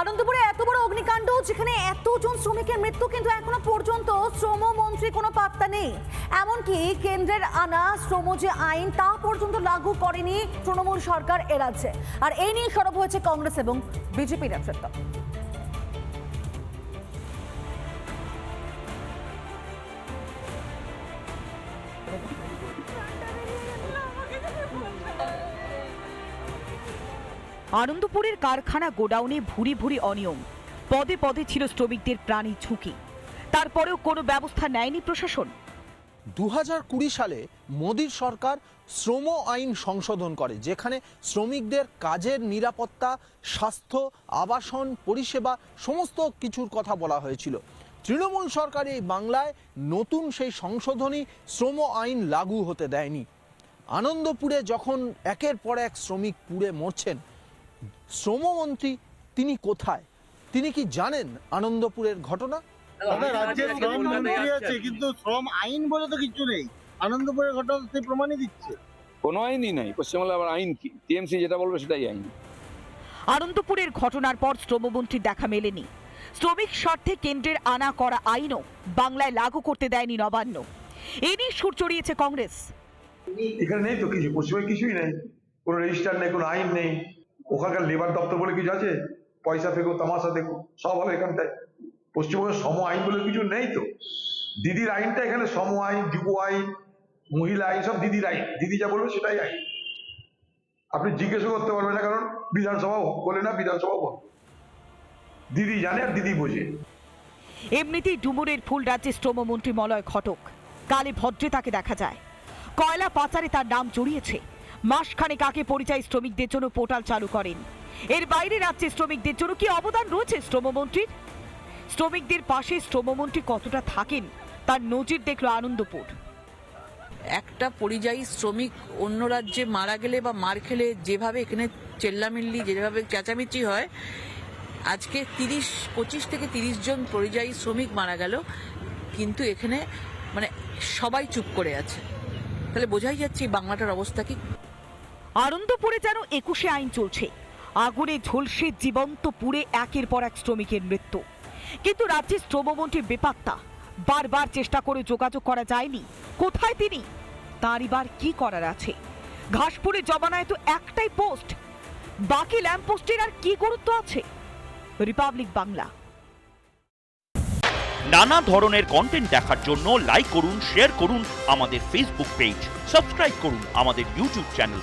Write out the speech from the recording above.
আনন্দপুরে এত বড় অগ্নিকাণ্ড, যেখানে এতজন শ্রমিকের মৃত্যু কিন্তু এখনও পর্যন্ত শ্রম শ্রমমন্ত্রী কোনো পাত্তা নেই। এমনকি কেন্দ্রের আনা শ্রম যে আইন, তা পর্যন্ত লাগু করেনি তৃণমূল সরকার এ আর এই নিয়ে সরব হয়েছে কংগ্রেস এবং বিজেপি নেতৃত্ব। আনন্দপুরের কারখানা গোডাউনে ভুরি ভুরি অনিয়ম। পদে পদে ছিল শ্রমিকদের প্রাণী ঝুঁকি। তারপরেও কোনো ব্যবস্থা নেয়নি প্রশাসন। দু কুড়ি সালে মোদীর সরকার শ্রম আইন সংশোধন করে, যেখানে শ্রমিকদের কাজের নিরাপত্তা, স্বাস্থ্য, আবাসন, পরিষেবা সমস্ত কিছুর কথা বলা হয়েছিল। তৃণমূল সরকার এই বাংলায় নতুন সেই সংশোধনী শ্রম আইন লাগু হতে দেয়নি। আনন্দপুরে যখন একের পর এক শ্রমিক পুড়ে মরছেন শ্রমমন্ত্রী তিনি কোথায়? তিনি কি জানেন আনন্দপুরের ঘটনা? আমাদের শ্রম মন্ত্রী আছে কিন্তু শ্রম আইন বলে তো কিছু নেই। আনন্দপুরের ঘটনা সেই প্রমাণই দিচ্ছে। কোনো আইনই নাই পশ্চিমবাংলা আবার আইন কি? টিএমসি যেটা বলবে সেটাই আইন। আনন্দপুরের ঘটনার পর শ্রমমন্ত্রীর দেখা মেলেনি। শ্রমিক স্বার্থে কেন্দ্রের আনা করা আইনও বাংলায় লাগু করতে দেয়নি নবান্ন। এ নিয়ে সুর চড়িয়েছে কংগ্রেস। এখানে নেই তো কিছু পশ্চিমবঙ্গে কিছুই নেই। কোনো রেজিস্টার নেই কোনো আইন নেই। ওখানকার লেবার দপ্তর বলে কিছু আছে? পয়সা ফেকো তামাশা দেখো সব হবে এখানটায়। পশ্চিমবঙ্গের সম আইন বলে কিছু নেই তো। দিদির আইনটা এখানে সম আইন যুব আইন, মহিলা আইন, সব দিদির আইন। দিদি যা বলবে সেটাই আইন। আপনি জিজ্ঞেসও করতে পারবেন না, কারণ বিধানসভা বলে না বিধানসভা বল দিদি জানে আর দিদি বোঝে। এমনিতেই ডুমুরের ফুল রাজ্যে শ্রমমন্ত্রী মলয় ঘটক। কালে ভদ্রে তাকে দেখা যায়। কয়লা পাচারে তার নাম জড়িয়েছে। মাসখানেক আগে পরিযায়ী শ্রমিকদের জন্য পোর্টাল চালু করেন। এর বাইরে রাজ্যে শ্রমিকদের জন্য কি অবদান রয়েছে শ্রমমন্ত্রীর? শ্রমিকদের পাশে শ্রমমন্ত্রী কতটা থাকেন, তার নজির দেখল আনন্দপুর। একটা পরিযায়ী শ্রমিক অন্য রাজ্যে মারা গেলে বা মার খেলে যেভাবে এখানে চেল্লামিল্লি, যেভাবে চেঁচামেচি হয়, আজকে তিরিশ, পঁচিশ থেকে তিরিশ জন পরিযায়ী শ্রমিক মারা গেল, কিন্তু এখানে মানে সবাই চুপ করে আছে। তাহলে বোঝাই যাচ্ছে এই বাংলাটার অবস্থা কি? আনন্দপুরে যেন একুশে আইন চলছে। আগুনে ঝলসে জীবন্ত পুড়ে একের পর এক শ্রমিকের মৃত্যু। কিন্তু রাজ্যের শ্রমমন্ত্রী বেপাত্তা, বারবার চেষ্টা করে যোগাযোগ করা যায়নি। কোথায় তিনি? তার এবার কি করার আছে? ঘাসপুরে জমানায় তো একটাই পোস্ট। বাকি ল্যাম্প পোস্টের আর কি গুরুত্ব আছে? রিপাবলিক বাংলা। নানা ধরনের কন্টেন্ট দেখার জন্য লাইক করুন শেয়ার করুন আমাদের ফেসবুক পেজ সাবস্ক্রাইব করুন আমাদের ইউটিউব চ্যানেল